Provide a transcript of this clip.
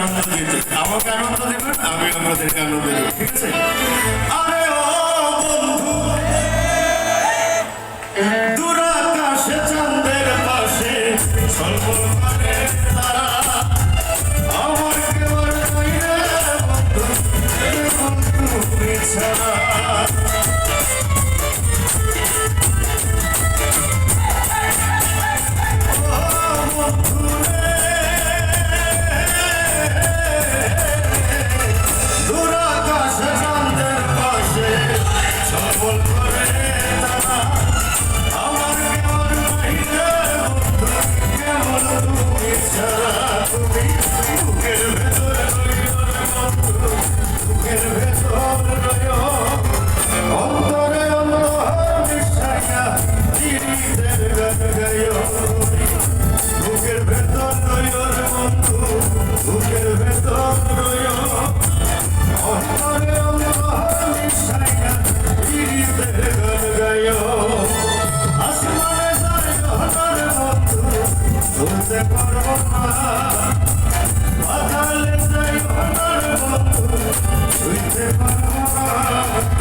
আনন্দ দিয়েছে আমাকে আনন্দ দেবেন আমি আপনাদেরকে আনন্দ দেব বাধালে যাই বন্ধু হইতে পারবা